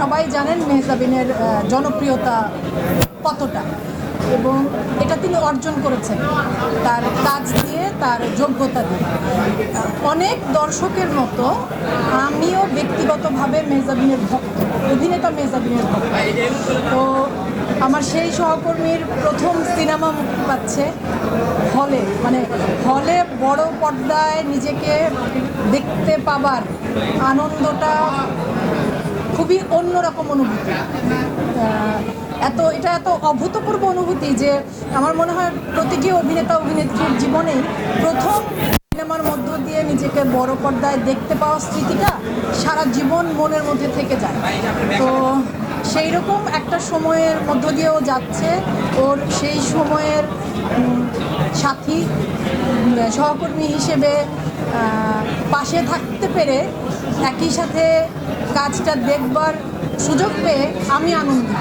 সবাই জানেন মেহজাবিনের জনপ্রিয়তা কতটা। এবং এটা তিনি অর্জন করেছেন তার কাজ দিয়ে, তার যোগ্যতা দিয়ে। অনেক দর্শকের মতো আমিও ব্যক্তিগতভাবে মেহজাবিনের ভক্ত, অভিনেতা মেহজাবিনের ভক্ত। তো আমার সেই সহকর্মীর প্রথম সিনেমা মুক্তি পাচ্ছে হলে। মানে হলে বড় পর্দায় নিজেকে দেখতে পাবার আনন্দটা খুবই অন্যরকম অনুভূতি। এত, এটা এত অভূতপূর্ব অনুভূতি যে আমার মনে হয় প্রতিটি অভিনেতা, অভিনেত্রীর জীবনেই প্রথম সিনেমার মধ্য দিয়ে নিজেকে বড় পর্দায় দেখতে পাওয়া স্মৃতিটা সারা জীবন মনের মধ্যে থেকে যায়। তো সেই রকম একটা সময়ের মধ্য দিয়েও যাচ্ছে ওর সেই সময়ের সাথী সহকর্মী হিসেবে পাশে থাকতে পেরে একই সাথে কাজটা দেখবার সুযোগ পেয়ে আমি আনন্দিত।